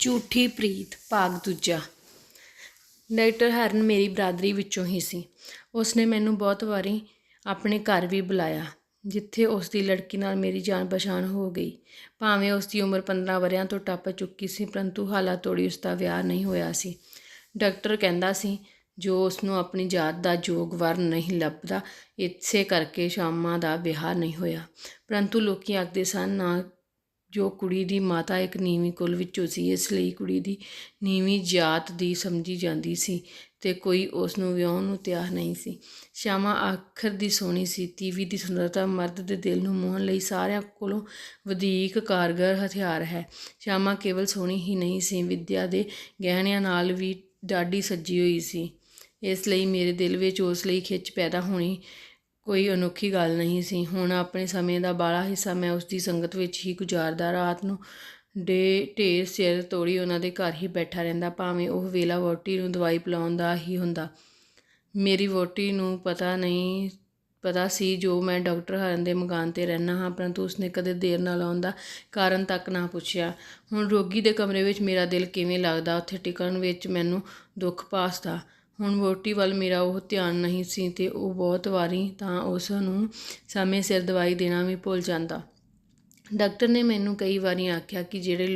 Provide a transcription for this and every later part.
ਝੂਠੀ ਪ੍ਰੀਤ, ਭਾਗ ਦੂਜਾ। ਡਾਕਟਰ ਹਰਨ ਮੇਰੀ ਬਰਾਦਰੀ ਵਿੱਚੋਂ ਹੀ ਸੀ। ਉਸਨੇ ਮੈਨੂੰ ਬਹੁਤ ਵਾਰੀ ਆਪਣੇ ਘਰ ਵੀ ਬੁਲਾਇਆ, ਜਿੱਥੇ ਉਸ ਦੀ ਲੜਕੀ ਨਾਲ ਮੇਰੀ ਜਾਣ ਪਛਾਣ ਹੋ ਗਈ। ਭਾਵੇਂ ਉਸ ਦੀ ਉਮਰ 15 ਵਰਿਆਂ ਤੋਂ ਟੱਪ ਚੁੱਕੀ ਸੀ, ਪਰੰਤੂ ਹਾਲਾ ਤੋੜੀ ਉਸ ਦਾ ਵਿਆਹ ਨਹੀਂ ਹੋਇਆ ਸੀ। ਡਾਕਟਰ ਕਹਿੰਦਾ ਸੀ, ਜੋ ਉਸ ਨੂੰ ਆਪਣੀ ਜਾਤ ਦਾ ਯੋਗ ਵਰ ਨਹੀਂ ਲੱਭਦਾ, ਇਸੇ ਕਰਕੇ ਸ਼ਾਮਾਂ ਦਾ ਵਿਆਹ ਨਹੀਂ ਹੋਇਆ। ਪਰੰਤੂ ਲੋਕੀ ਆਖਦੇ ਸਨ, ਨਾ ਜੋ ਕੁੜੀ ਦੀ ਮਾਤਾ ਇੱਕ ਨੀਵੀਂ ਕੁਲ ਵਿੱਚੋਂ ਸੀ, ਇਸ ਲਈ ਕੁੜੀ ਦੀ ਨੀਵੀਂ ਜਾਤ ਦੀ ਸਮਝੀ ਜਾਂਦੀ ਸੀ ਤੇ ਕੋਈ ਉਸ ਨੂੰ ਵਿਆਹਣ ਨੂੰ ਤਿਆਰ ਨਹੀਂ ਸੀ। ਸ਼ਾਮਾ ਆਖਰ ਦੀ ਸੋਹਣੀ ਸੀ, ਤੀਵੀ ਦੀ ਸੁੰਦਰਤਾ ਮਰਦ ਦੇ ਦਿਲ ਨੂੰ ਮੋਹਣ ਲਈ ਸਾਰਿਆਂ ਕੋਲੋਂ ਵਧੇਕ ਕਾਰਗਰ ਹਥਿਆਰ ਹੈ। ਸ਼ਾਮਾ ਕੇਵਲ ਸੋਹਣੀ ਹੀ ਨਹੀਂ ਸੀ, ਵਿਦਿਆ ਦੇ ਗਹਿਣਿਆਂ ਨਾਲ ਵੀ ਡਾਢੀ ਸੱਜੀ ਹੋਈ ਸੀ। ਇਸ ਲਈ ਮੇਰੇ ਦਿਲ ਵਿੱਚ ਉਸ ਲਈ ਖਿੱਚ ਪੈਦਾ ਹੋਣੀ ਕੋਈ ਅਨੋਖੀ ਗੱਲ ਨਹੀਂ ਸੀ। ਹੁਣ ਆਪਣੇ ਸਮੇਂ ਦਾ ਬਾਲਾ ਹਿੱਸਾ ਮੈਂ ਉਸ ਦੀ ਸੰਗਤ ਵਿੱਚ ਹੀ ਗੁਜ਼ਾਰਦਾ, ਰਾਤ ਨੂੰ ਡੇ ਢੇਰ ਸਿਰ ਤੋੜੀ ਉਹਨਾਂ ਦੇ ਘਰ ਹੀ ਬੈਠਾ ਰਹਿੰਦਾ, ਭਾਵੇਂ ਉਹ ਵੇਲਾ ਵੋਟੀ ਨੂੰ ਦਵਾਈ ਪਿਲਾਉਣ ਦਾ ਹੀ ਹੁੰਦਾ। ਮੇਰੀ ਵੋਟੀ ਨੂੰ ਪਤਾ ਨਹੀਂ, ਪਤਾ ਸੀ ਜੋ ਮੈਂ ਡਾਕਟਰ ਹਰਨ ਦੇ ਮਕਾਨ ਤੇ ਰਹਿਣਾ ਹਾਂ, ਪਰੰਤੂ ਉਸਨੇ ਕਦੇ ਦੇਰ ਨਾਲ ਆਉਣ ਦਾ ਕਾਰਨ ਤੱਕ ਨਾ ਪੁੱਛਿਆ। ਹੁਣ ਰੋਗੀ ਦੇ ਕਮਰੇ ਵਿੱਚ ਮੇਰਾ ਦਿਲ ਕਿਵੇਂ ਲੱਗਦਾ, ਉੱਥੇ ਟਿਕਣ ਵਿੱਚ ਮੈਨੂੰ ਦੁੱਖ ਪਾਸਦਾ ਹੁਣ ਵੋਟੀ ਵੱਲ ਮੇਰਾ ਉਹ ਧਿਆਨ ਨਹੀਂ ਸੀ ਤੇ ਉਹ ਬਹੁਤ ਵਾਰੀ ਤਾਂ ਉਸ ਨੂੰ ਸਮੇਂ ਸਿਰ ਦਵਾਈ ਦੇਣਾ ਵੀ ਭੁੱਲ ਜਾਂਦਾ। ਡਾਕਟਰ ਨੇ ਮੈਨੂੰ ਕਈ ਵਾਰੀ ਆਖਿਆ ਕਿ ਜਿਹੜੇ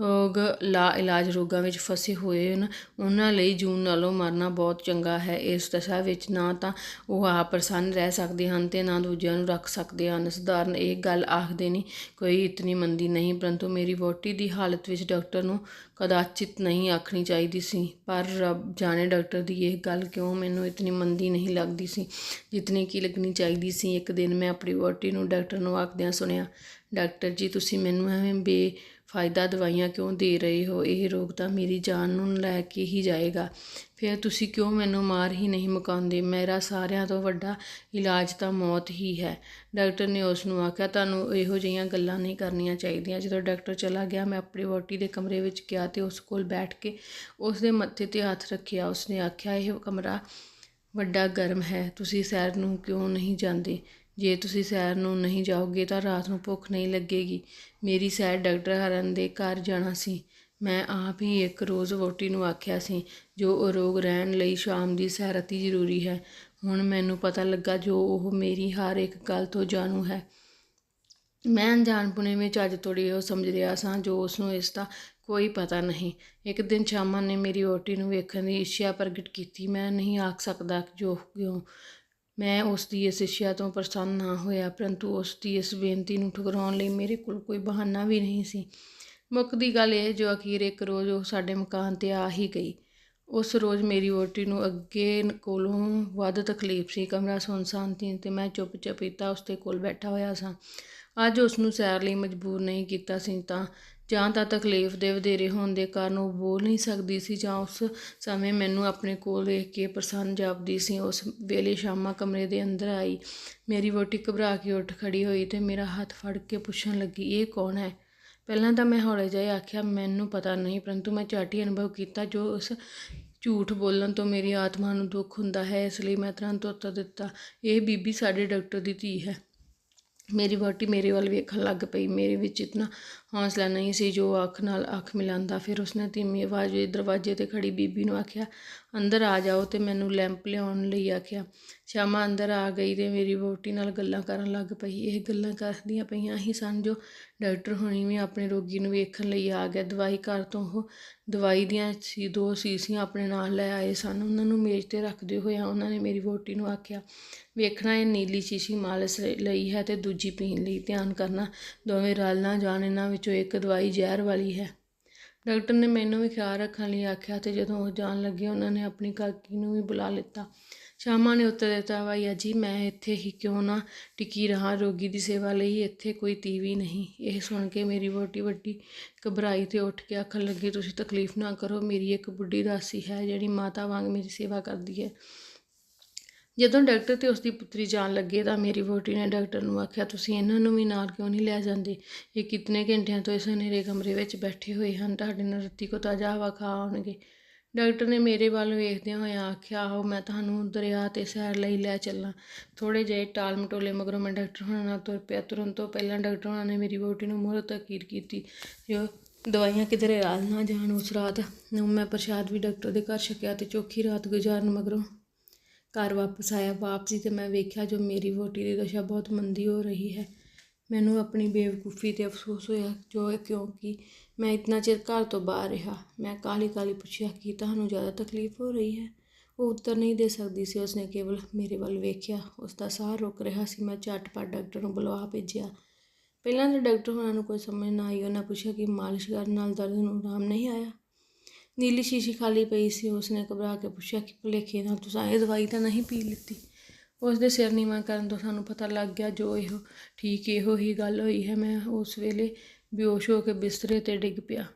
ਰੋਗ ਲਾ ਇਲਾਜ ਰੋਗਾਂ ਵਿੱਚ ਫਸੇ ਹੋਏ ਹਨ। ਉਹਨਾਂ ਲਈ ਜੂਨ ਨਾਲੋਂ ਮਰਨਾ ਬਹੁਤ ਚੰਗਾ ਹੈ। ਇਸ ਦਸ਼ਾ ਵਿੱਚ ਨਾ ਤਾਂ ਉਹ ਆਪ ਪ੍ਰਸੰਨ ਰਹਿ ਸਕਦੇ ਹਨ ਤੇ ਨਾ ਦੂਜਿਆਂ ਨੂੰ ਰੱਖ ਸਕਦੇ ਹਨ। ਸਧਾਰਨ ਇਹ ਗੱਲ ਆਖਦੇ ਨਹੀਂ ਕੋਈ ਇਤਨੀ ਮੰਦੀ ਨਹੀਂ, ਪਰੰਤੂ ਮੇਰੀ ਵੋਟੀ ਦੀ ਹਾਲਤ ਵਿੱਚ ਡਾਕਟਰ ਨੂੰ ਕਦਾਚਿਤ ਨਹੀਂ ਆਖਣੀ ਚਾਹੀਦੀ ਸੀ। ਪਰ ਰੱਬ ਜਾਣੇ ਡਾਕਟਰ ਦੀ ਇਹ ਗੱਲ ਕਿਉਂ ਮੈਨੂੰ ਇਤਨੀ ਮੰਦੀ ਨਹੀਂ ਲੱਗਦੀ ਸੀ? ਜਿਤਨੀ ਕੀ ਲੱਗਣੀ ਚਾਹੀਦੀ ਸੀ। ਇੱਕ ਦਿਨ ਮੈਂ ਆਪਣੀ ਵੋਟੀ ਨੂੰ ਡਾਕਟਰ ਨੂੰ ਆਖਦਿਆਂ ਸੁਣਿਆ, ਡਾਕਟਰ ਜੀ, ਤੁਸੀਂ ਮੈਨੂੰ ਐਵੇਂ ਬੇ ਫਾਇਦਾ ਦਵਾਈਆਂ ਕਿਉਂ ਦੇ ਰਹੇ ਹੋ? ਇਹ ਰੋਗ ਤਾਂ ਮੇਰੀ ਜਾਨ ਨੂੰ ਲੈ ਕੇ ਹੀ ਜਾਏਗਾ। ਫਿਰ ਤੁਸੀਂ ਕਿਉਂ ਮੈਨੂੰ ਮਾਰ ਹੀ ਨਹੀਂ ਮੁਕਾਉਂਦੇ? ਮੇਰਾ ਸਾਰਿਆਂ ਤੋਂ ਵੱਡਾ ਇਲਾਜ ਤਾਂ ਮੌਤ ਹੀ ਹੈ। ਡਾਕਟਰ ਨੇ ਉਸ ਨੂੰ ਆਖਿਆ, ਤੁਹਾਨੂੰ ਇਹੋ ਜਿਹੀਆਂ ਗੱਲਾਂ ਨਹੀਂ ਕਰਨੀਆਂ ਚਾਹੀਦੀਆਂ। ਜਦੋਂ ਡਾਕਟਰ ਚਲਾ ਗਿਆ, ਮੈਂ ਆਪਣੀ ਵੋਟੀ ਦੇ ਕਮਰੇ ਵਿੱਚ ਗਿਆ ਤੇ ਉਸ ਕੋਲ ਬੈਠ ਕੇ ਉਸ ਦੇ ਮੱਥੇ ਤੇ ਹੱਥ ਰੱਖਿਆ। ਉਸਨੇ ਆਖਿਆ, ਇਹ ਕਮਰਾ ਵੱਡਾ ਗਰਮ ਹੈ। ਤੁਸੀਂ ਸੈਰ ਨੂੰ ਕਿਉਂ ਨਹੀਂ ਜਾਂਦੇ? ਜੇ ਤੁਸੀਂ ਸੈਰ ਨੂੰ ਨਹੀਂ ਜਾਓਗੇ ਤਾਂ ਰਾਤ ਨੂੰ ਭੁੱਖ ਨਹੀਂ ਲੱਗੇਗੀ। ਮੇਰੀ ਸੈਰ ਡਾਕਟਰ ਹਰਨ ਦੇ ਘਰ ਜਾਣਾ ਸੀ। ਮੈਂ ਆਪ ਹੀ ਇੱਕ ਰੋਜ਼ ਵੋਟੀ ਨੂੰ ਆਖਿਆ ਸੀ, ਜੋ ਅਰੋਗ ਰਹਿਣ ਲਈ ਸ਼ਾਮ ਦੀ ਸੈਰ ਅਤੀ ਜ਼ਰੂਰੀ ਹੈ। ਹੁਣ ਮੈਨੂੰ ਪਤਾ ਲੱਗਾ ਜੋ ਉਹ ਮੇਰੀ ਹਰ ਇੱਕ ਗੱਲ ਤੋਂ ਜਾਣੂ ਹੈ। ਮੈਂ ਅਣਜਾਣਪੁਣੇ ਵਿੱਚ ਅੱਜ ਤੋੜੀ ਉਹ ਸਮਝ ਰਿਹਾ ਸਾਂ ਜੋ ਉਸ ਨੂੰ ਇਸ ਦਾ ਕੋਈ ਪਤਾ ਨਹੀਂ। ਇੱਕ ਦਿਨ ਸ਼ਾਮਾਂ ਨੇ ਮੇਰੀ ਵੋਟੀ ਨੂੰ ਵੇਖਣ ਦੀ ਇੱਛਾ ਪ੍ਰਗਟ ਕੀਤੀ। ਮੈਂ ਨਹੀਂ ਆਖ ਸਕਦਾ ਜੋ ਕਿਉਂ ਮੈਂ ਉਸ ਦੀ ਇਸ ਇੱਛਾ ਤੋਂ ਪ੍ਰਸੰਨ ਨਾ ਹੋਇਆ, ਪਰੰਤੂ ਉਸ ਦੀ ਇਸ ਬੇਨਤੀ ਨੂੰ ਠੁਕਰਾਉਣ ਲਈ ਮੇਰੇ ਕੋਲ ਕੋਈ ਬਹਾਨਾ ਵੀ ਨਹੀਂ ਸੀ। ਮੁੱਕਦੀ ਗੱਲ ਇਹ ਜੋ ਅਖੀਰ ਇੱਕ ਰੋਜ਼ ਉਹ ਸਾਡੇ ਮਕਾਨ ਤੇ ਆ ਹੀ ਗਈ। ਉਸ ਰੋਜ਼ ਮੇਰੀ ਵੋਟੀ ਨੂੰ ਅੱਗੇ ਕੋਲੋਂ ਵੱਧ ਤਕਲੀਫ ਸੀ। ਕਮਰਾ ਸੁਨਸਾਨ ਸੀ ਤੇ ਮੈਂ ਚੁੱਪ ਚਪੀਤਾ ਉਸਦੇ ਕੋਲ ਬੈਠਾ ਹੋਇਆ ਸਾਂ। ਅੱਜ ਉਸ ਨੂੰ ਸੈਰ ਲਈ ਮਜਬੂਰ ਨਹੀਂ ਕੀਤਾ ਸੀ ਤਾਂ ਜਾਂ ਤਾਂ ਤਕਲੀਫ ਦੇ ਵਧੇਰੇ ਹੋਣ ਦੇ ਕਾਰਨ ਉਹ ਬੋਲ ਨਹੀਂ ਸਕਦੀ ਸੀ ਜਾਂ ਉਸ ਸਮੇਂ ਮੈਨੂੰ ਆਪਣੇ ਕੋਲ ਦੇਖ ਕੇ ਪ੍ਰਸੰਨ ਜਾਪਦੀ ਸੀ। ਉਸ ਵੇਲੇ ਸ਼ਾਮਾ ਕਮਰੇ ਦੇ ਅੰਦਰ ਆਈ। ਮੇਰੀ ਵੋਟੀ ਘਬਰਾ ਕੇ ਉੱਠ ਖੜੀ ਹੋਈ ਤੇ ਮੇਰਾ ਹੱਥ ਫੜ ਕੇ ਪੁੱਛਣ ਲੱਗੀ, ਇਹ ਕੌਣ ਹੈ? ਪਹਿਲਾਂ ਤਾਂ ਮੈਂ ਹੌਲੇ ਜਿਹੇ ਆਖਿਆ, ਮੈਨੂੰ ਪਤਾ ਨਹੀਂ, ਪਰੰਤੂ ਮੈਂ ਝਾਟੀ ਅਨੁਭਵ ਕੀਤਾ ਜੋ ਉਸ ਝੂਠ ਬੋਲਣ ਤੋਂ ਮੇਰੀ ਆਤਮਾ ਨੂੰ ਦੁੱਖ ਹੁੰਦਾ ਹੈ, ਇਸ ਲਈ ਮੈਂ ਤੁਰੰਤ ਉੱਤਰ ਦਿੱਤਾ, ਇਹ ਬੀਬੀ ਸਾਡੇ ਡਾਕਟਰ ਦੀ ਧੀ ਹੈ। ਮੇਰੀ ਵਹੁਟੀ ਮੇਰੇ ਵੱਲ ਵੇਖਣ ਲੱਗ ਪਈ। ਮੇਰੇ ਵਿੱਚ ਇਤਨਾ ਹੌਸਲਾ ਨਹੀਂ ਸੀ, ਜੋ ਅੱਖ ਨਾਲ ਅੱਖ ਮਿਲਾਉਂਦਾ ਫਿਰ ਉਸਨੇ ਧੀਮੀ ਆਵਾਜ਼ ਵਿੱਚ ਦਰਵਾਜ਼ੇ ਤੇ ਖੜੀ ਬੀਬੀ ਨੂੰ ਆਖਿਆ, ਅੰਦਰ ਆ ਜਾਓ, ਤੇ ਮੈਨੂੰ ਲੈਂਪ ਲਿਆਉਣ ਲਈ ਆਖਿਆ। ਸ਼ਾਮਾ ਅੰਦਰ ਆ ਗਈ ਤੇ ਮੇਰੀ ਵੋਟੀ ਨਾਲ ਗੱਲਾਂ ਕਰਨ ਲੱਗ ਪਈ। ਇਹ ਗੱਲਾਂ ਕਰਦੀਆਂ ਪਈਆਂ ਹੀ ਸਨ, ਜੋ ਡਾਕਟਰ ਹੁਣੀ ਵੀ ਆਪਣੇ ਰੋਗੀ ਨੂੰ ਵੇਖਣ ਲਈ ਆ ਗਿਆ। ਦਵਾਈ ਘਰ ਤੋਂ ਉਹ ਦਵਾਈ ਦੀਆਂ ਸੀ, ਦੋ ਸੀਸੀਆਂ ਆਪਣੇ ਨਾਲ ਲੈ ਆਏ ਸਨ। ਉਹਨਾਂ ਨੂੰ ਮੇਜ਼ ਤੇ ਰੱਖਦੇ ਹੋਏ ਉਹਨਾਂ ਨੇ ਮੇਰੀ ਵੋਟੀ ਨੂੰ ਆਖਿਆ, ਵੇਖਣਾ ਇਹ ਨੀਲੀ ਸ਼ੀਸ਼ੀ ਮਾਲਸ਼ ਲਈ ਹੈ ਤੇ ਦੂਜੀ ਪੀਣ ਲਈ ਧਿਆਨ ਕਰਨਾ। ਦੋਵੇਂ ਰਲ ਨਾ ਜਾਣ, ਇਹਨਾਂ ਵਿੱਚ ਇੱਕ ਦਵਾਈ ਜ਼ਹਿਰ ਵਾਲੀ ਹੈ। ਡਾਕਟਰ ਨੇ ਮੈਨੂੰ ਵੀ ਖਿਆਲ ਰੱਖਣ ਲਈ ਆਖਿਆ ਤੇ ਜਦੋਂ ਉਹ ਜਾਣ ਲੱਗੇ, ਉਹਨਾਂ ਨੇ ਆਪਣੀ ਕਾਕੀ ਨੂੰ ਵੀ ਬੁਲਾ ਲਿੱਤਾ। ਸ਼ਾਮਾ ਨੇ ਉੱਤਰ ਦਿੱਤਾ, ਭਾਈ ਜੀ ਮੈਂ ਇੱਥੇ ਹੀ ਕਿਉਂ ਨਾ ਟਿਕੀ ਰਹਾ? ਰੋਗੀ ਦੀ ਸੇਵਾ ਲਈ ਇੱਥੇ ਕੋਈ ਤੀਵੀ ਨਹੀਂ। ਇਹ ਸੁਣ ਕੇ ਮੇਰੀ ਵੋਟੀ ਵੱਡੀ ਘਬਰਾਈ ਤੇ ਉੱਠ ਕੇ ਆਖਣ ਲੱਗੀ, ਤੁਸੀਂ ਤਕਲੀਫ ਨਾ ਕਰੋ, ਮੇਰੀ ਇੱਕ ਬੁੱਢੀ ਦਾਸੀ ਹੈ, ਜਿਹੜੀ ਮਾਤਾ ਵਾਂਗ ਮੇਰੀ ਸੇਵਾ ਕਰਦੀ ਹੈ। ਜਦੋਂ ਡਾਕਟਰ ਤੇ ਉਸ ਦੀ ਪੁੱਤਰੀ ਜਾਣ ਲੱਗੇ ਤਾਂ ਮੇਰੀ ਵੋਟੀ ਨੇ ਡਾਕਟਰ ਨੂੰ ਆਖਿਆ, ਤੁਸੀਂ ਇਹਨਾਂ ਨੂੰ ਵੀ ਨਾਲ ਕਿਉਂ ਨਹੀਂ ਲੈ ਜਾਂਦੇ? ਇਹ ਕਿਤਨੇ ਘੰਟਿਆਂ ਤੋਂ ਇਸ ਹਨੇਰੇ ਕਮਰੇ ਵਿੱਚ ਬੈਠੇ ਹੋਏ ਹਨ, ਤੁਹਾਡੇ ਨਾਲ ਰੱਤੀ ਕੋ ਤਾਜ਼ਾ ਹਵਾ ਖਾ ਆਉਣਗੇ। ਡਾਕਟਰ ਨੇ ਮੇਰੇ ਵੱਲ ਵੇਖਦਿਆਂ ਹੋਇਆਂ ਆਖਿਆ, ਆਹੋ, ਮੈਂ ਤੁਹਾਨੂੰ ਦਰਿਆ ਤੇ ਸੈਰ ਲਈ ਲੈ ਚੱਲਾਂ। ਥੋੜੇ ਜਿਹੇ ਟਾਲ ਮਟੋਲੇ ਮਗਰੋਂ ਮੈਂ ਡਾਕਟਰ ਹੋਣਾ ਨਾਲ ਤੁਰ ਪਿਆ। ਤੁਰਨ ਤੋਂ ਪਹਿਲਾਂ ਡਾਕਟਰ ਹੋਣਾ ਨੇ ਮੇਰੀ ਵੋਟੀ ਨੂੰ ਮੋਹਰ ਤਕੀਰ ਕੀਤੀ। ਜੋ ਦਵਾਈਆਂ ਕਿਧਰੇ ਰਾਤ ਨਾ ਜਾਣ ਉਸ ਰਾਤ ਨੂੰ ਮੈਂ ਪ੍ਰਸ਼ਾਦ ਵੀ ਡਾਕਟਰ ਦੇ ਘਰ ਛਕਿਆ ਤੇ ਚੌਖੀ ਰਾਤ ਗੁਜ਼ਾਰਨ ਮਗਰੋਂ ਘਰ ਵਾਪਸ ਆਇਆ। ਵਾਪਸੀ ਤੇ ਮੈਂ ਵੇਖਿਆ ਜੋ ਮੇਰੀ ਵੋਟੀ ਦੀ ਦਸ਼ਾ ਬਹੁਤ ਮੰਦੀ ਹੋ ਰਹੀ ਹੈ। ਮੈਨੂੰ ਆਪਣੀ ਬੇਵਕੂਫੀ ਤੇ ਅਫਸੋਸ ਹੋਇਆ ਜੋ ਕਿਉਂਕਿ ਮੈਂ ਇਤਨਾ ਚਿਰ ਘਰ ਤੋਂ ਬਾਹਰ ਰਿਹਾ। ਮੈਂ ਕਾਲੀ ਕਾਲੀ ਪੁੱਛਿਆ ਕਿ ਤੁਹਾਨੂੰ ਜ਼ਿਆਦਾ ਤਕਲੀਫ ਹੋ ਰਹੀ ਹੈ? ਉਹ ਉੱਤਰ ਨਹੀਂ ਦੇ ਸਕਦੀ ਸੀ। ਉਸਨੇ ਕੇਵਲ ਮੇਰੇ ਵੱਲ ਵੇਖਿਆ। ਉਸ ਦਾ ਸਾਹ ਰੁਕ ਰਿਹਾ ਸੀ। ਮੈਂ ਝਟਪਟ ਡਾਕਟਰ ਨੂੰ ਬੁਲਵਾ ਭੇਜਿਆ। ਪਹਿਲਾਂ ਤਾਂ ਡਾਕਟਰ ਹੋਣਾ ਨੂੰ ਕੋਈ ਸਮਝ ਨਾ ਆਈ। ਉਹਨਾਂ ਪੁੱਛਿਆ ਕਿ ਮਾਲਿਸ਼ ਕਰਨ ਨਾਲ ਦਰਦ ਨੂੰ ਆਰਾਮ ਨਹੀਂ ਆਇਆ? ਨੀਲੀ ਸ਼ੀਸ਼ੀ ਖਾਲੀ ਪਈ ਸੀ, ਉਸਨੇ ਘਬਰਾ ਕੇ ਪੁੱਛਿਆ ਕਿ ਭੁਲੇਖੇ ਨਾਲ ਤੁਸੀਂ ਇਹ ਦਵਾਈ ਤਾਂ ਨਹੀਂ ਪੀ ਲਿੱਤੀ। ਉਸ ਦੇ ਸਿਰ ਨੀਵਾਂ ਕਰਨ ਤੋਂ ਸਾਨੂੰ ਪਤਾ ਲੱਗ ਗਿਆ, ਜੋ ਇਹੋ ਠੀਕ ਇਹੋ ਹੀ ਗੱਲ ਹੋਈ ਹੈ, ਮੈਂ ਉਸ ਵੇਲੇ ਬੇਹੋਸ਼ ਹੋ ਕੇ ਬਿਸਤਰੇ ਤੇ ਡਿੱਗ ਪਿਆ।